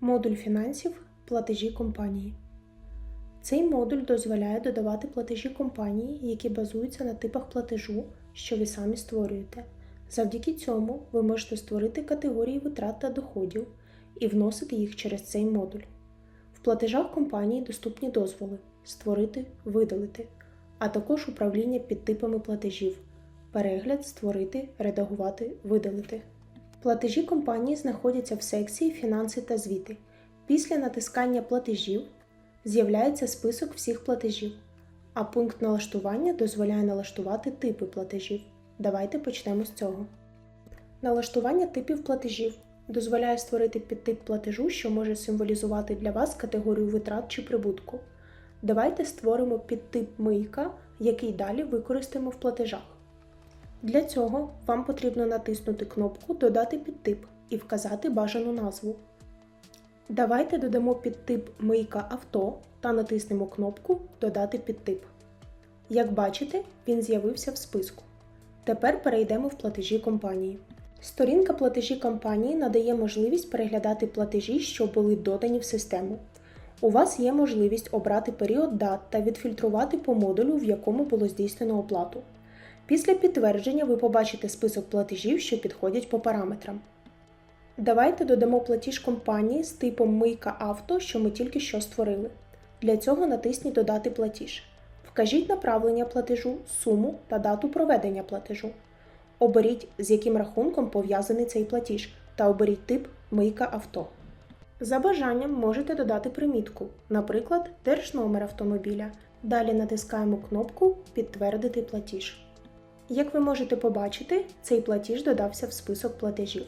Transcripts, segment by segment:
Модуль фінансів платежі компанії. Цей модуль дозволяє додавати платежі компанії, які базуються на типах платежу, що ви самі створюєте. Завдяки цьому ви можете створити категорії витрат та доходів і вносити їх через цей модуль. В платежах компанії доступні дозволи створити, видалити, а також управління підтипами платежів, перегляд, створити, редагувати, видалити. Платежі компанії знаходяться в секції Фінанси та звіти. Після натискання платежів з'являється список всіх платежів, а пункт налаштування дозволяє налаштувати типи платежів. Давайте почнемо з цього. Налаштування типів платежів дозволяє створити підтип платежу, що може символізувати для вас категорію витрат чи прибутку. Давайте створимо підтип мийка, який далі використаємо в платежах. Для цього вам потрібно натиснути кнопку Додати підтип і вказати бажану назву. Давайте додамо підтип Мийка авто та натиснемо кнопку Додати підтип. Як бачите, він з'явився в списку. Тепер перейдемо в платежі компанії. Сторінка платежі компанії надає можливість переглядати платежі, що були додані в систему. У вас є можливість обрати період дат та відфільтрувати по модулю, в якому було здійснено оплату. Після підтвердження ви побачите список платежів, що підходять по параметрам. Давайте додамо платіж компанії з типом Мийка авто, що ми тільки що створили. Для цього натисніть Додати платіж. Вкажіть направлення платежу, суму та дату проведення платежу. Оберіть, з яким рахунком пов'язаний цей платіж, та оберіть тип Мийка авто. За бажанням можете додати примітку, наприклад, держномер автомобіля. Далі натискаємо кнопку Підтвердити платіж. Як ви можете побачити, цей платіж додався в список платежів.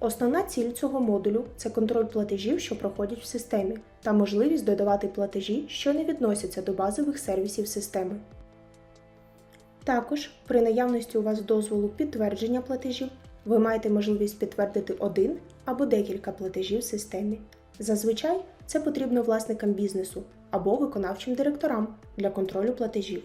Основна ціль цього модулю це контроль платежів, що проходять в системі, та можливість додавати платежі, що не відносяться до базових сервісів системи. Також, при наявності у вас дозволу підтвердження платежів, ви маєте можливість підтвердити один або декілька платежів в системі. Зазвичай це потрібно власникам бізнесу або виконавчим директорам для контролю платежів.